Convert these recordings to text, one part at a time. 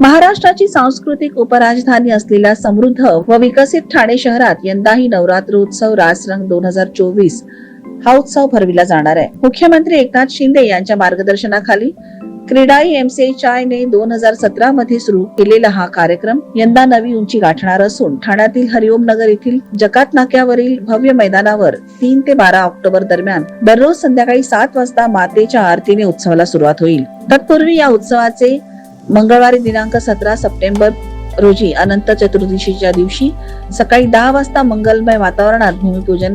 महाराष्ट्राची सांस्कृतिक उपराजधानी असलेल्या समृद्ध व विकसित ठाणे शहरात यंदाही नवरात्रोत्सव रासरंग दोन हजार चोवीस हा उत्सव भरविला जाणार आहे. मुख्यमंत्री एकनाथ शिंदे यांच्या मार्गदर्शनाखाली क्रीडाई एमसीएचआय ने दोन हजार सतरा मध्ये सुरू केलेला हा कार्यक्रम यंदा नवी उंची गाठणार असून ठाण्यातील हरिओम नगर येथील जकात नाक्यावरील भव्य मैदानावर तीन ते बारा ऑक्टोबर दरम्यान दररोज संध्याकाळी सात वाजता मातेच्या आरतीने उत्सवाला सुरुवात होईल. तत्पूर्वी या उत्सवाचे मंगळवारी दिनांक सतरा सप्टेंबर रोजी अनंत चतुर्दशीच्या दिवशी सकाळी दहा वाजता मंगलमय वातावरणात भूमिपूजन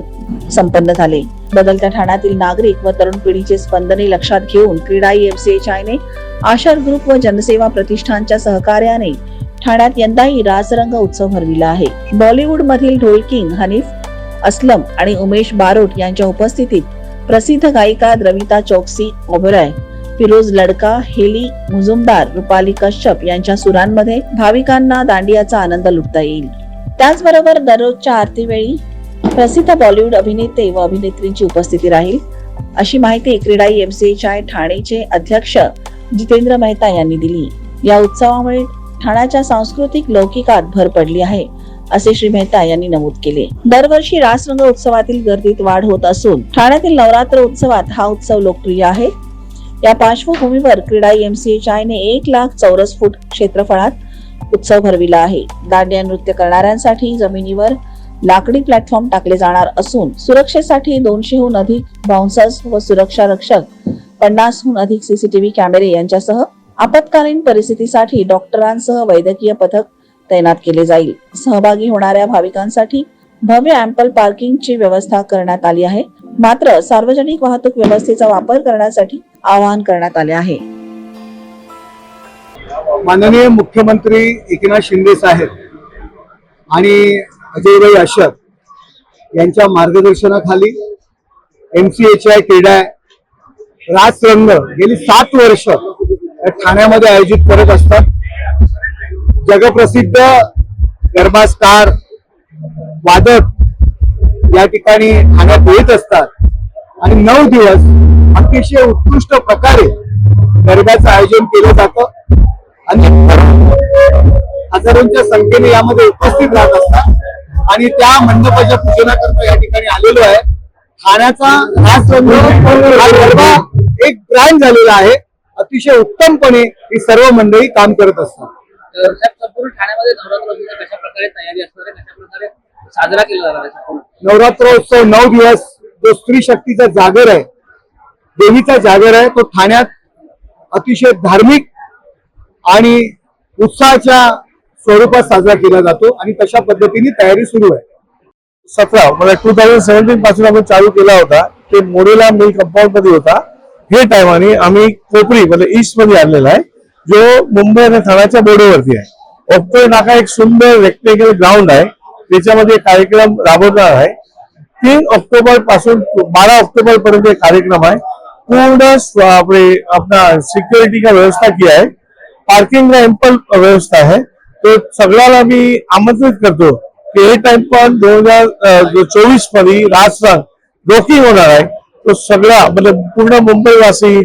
संपन्न झाले. बदलत्या ठाण्यातील नागरिक व तरुण पिढीचे स्पंदने लक्षात घेऊन क्रीडा एफसीएचआयने आशर ग्रुप व जनसेवा प्रतिष्ठानच्या सहकार्याने ठाण्यात यंदाही रासरंग उत्सव भरविला आहे. बॉलिवूड मधील ढोलकिंग हनीफ असलम आणि उमेश बारोट यांच्या उपस्थितीत प्रसिद्ध गायिका द्रविता चौकसी ओबेरॉय फिरोज लडका हेली मुजुमदार रुपाली कश्यप यांच्या सुरांमध्ये भाविकांना दांडियाचा आनंद लुटता येईल. त्याचबरोबर दररोजच्या आरतीवेळी प्रसिद्ध बॉलिवूड अभिनेते व अभिनेत्रींची उपस्थिती राहील अशी माहिती क्रीडाई एमसीएचआय ठाणेचे अध्यक्ष जितेंद्र मेहता यांनी दिली. या उत्सवामुळे ठाण्याच्या सांस्कृतिक लौकिकात भर पडली आहे असे श्री मेहता यांनी नमूद केले. दरवर्षी रासरंग उत्सवातील गर्दीत वाढ होत असून ठाण्यातील नवरात्र उत्सवात हा उत्सव लोकप्रिय आहे. या पार्श्वभूमीवर क्रीडा एमसीएचआयने एक लाख चौरस फूट क्षेत्रफळात उत्सव भरविला आहे. दांडिया नृत्य करणाऱ्यांसाठी जमिनीवर लाकडी प्लॅटफॉर्म टाकले जाणार असून सुरक्षेसाठी दोनशेहून अधिक बाउन्सर्स व सुरक्षा रक्षक पन्नासहून अधिक सीसीटीव्ही कॅमेरे यांच्यासह आपत्कालीन परिस्थितीसाठी डॉक्टरांसह वैद्यकीय पथक तैनात केले जाईल. सहभागी होणाऱ्या भाविकांसाठी भव्य अँपल पार्किंगची व्यवस्था करण्यात आली आहे. मात्र सार्वजनिक वाहतूक व्यवस्थेचा वापर करण्यासाठी आवाहन करण्यात आले आहे. माननीय मुख्यमंत्री एकनाथ शिंदे साहेब आणि अजयभाई अशर यांच्या मार्गदर्शनाखाली एम सी एच आय क्रीडा राजरंग गेली सात वर्ष ठाण्यामध्ये आयोजित करत असतात. जगप्रसिद्ध गरबा स्टार वादक या ठिकाणी ठाण्यात येत असतात. आणि नऊ दिवस अतिशय उत्कृष्ट प्रकारे गरब्याचं आयोजन केलं जातं. आणि हजारोंच्या संख्येने यामध्ये उपस्थित राहत असतात. आणि त्या मंडपाच्या पूजनाकरता या ठिकाणी आलेलो आहे. ठाण्याचा हा गरबा एक ब्रँड झालेला आहे. अतिशय उत्तमपणे ही सर्व मंडळी काम करत असतात. संपूर्ण ठाण्यामध्ये नवरात्रोत्सवाची कशा प्रकारे तयारी असणार आहे? साजरा केला जाणार नवरात्रोत्सव नऊ दिवस जो स्त्री शक्तीचा जागर आहे देवीचा जागर आहे तो ठाण्यात अतिशय धार्मिक आणि उत्साहाच्या स्वरूपात साजरा केला जातो आणि तशा पद्धतीने तयारी सुरू आहे. सतरा म्हणजे टू थाउजंड सेव्हन्टीन पासून आपण चालू केला होता ते मोडेला मिल कंपाऊंडमध्ये होता. हे टायमाने आम्ही कोपरी म्हणजे ईस्टमध्ये आणलेला आहे जो मुंबई आणि ठाण्याच्या बोर्डरवरती आहे. ऑक्टोबर नाका एक सुंदर रेक्टेंगल ग्राउंड आहे. त्याच्यामध्ये कार्यक्रम राबवणार आहे. तीन ऑक्टोबरपासून बारा ऑक्टोबर पर्यंत एक कार्यक्रम आहे. पूर्ण आपले अपना सिक्योरिटी का व्यवस्था की आहे. पार्किंग का एम्पल व्यवस्था आहे. तो सगळ्याला मी आमंत्रित करतो की हे टाइम पण दोन हजार चोवीसमध्ये राजस्थान डोकी होणार आहे. तो सगळा मतलब पूर्ण मुंबईवासी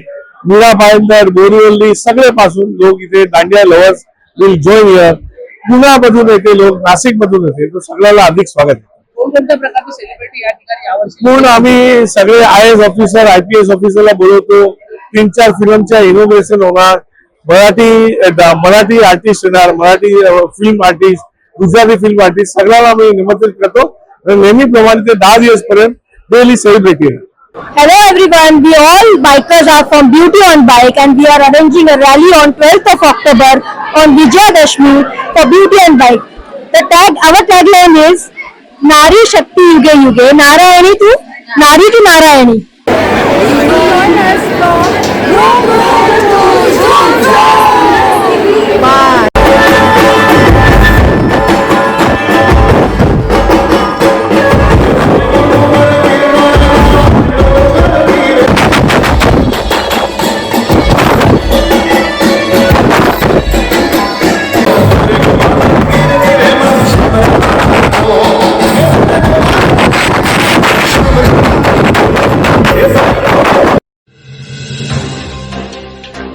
मीरा भाईंदर बोरीवल्ली सगळे पासून लोक इथे dandiya lovers will join year पुण्यामधून येते लोक नाशिक मधून येते तो सगळ्याला अधिक स्वागत आहे. कोणकोणत्या प्रकारचे सेलिब्रिटी या ठिकाणी यावर्षी पूर्ण आम्ही सगळे I S officer I P S ऑफिसरला बोलवतो. तीन चार फिल्मच्या इनोग्रेशन होणार. मराठी मराठी आर्टिस्ट येणार Marathi film artist Gujarati film artist सगळ्याला आम्ही निमंत्रित करतो. आणि नेहमीप्रमाणे ते दहा दिवस पर्यंत डेली सेलिब्रेट केलं Hello everyone, we all bikers are from Beauty on Bike and we are arranging a rally on 12th of October on Vijayadashmi for Beauty on Bike. The tag, our tagline is Nari Shakti Yuge Yuge, Narayani to Nari to Narayani.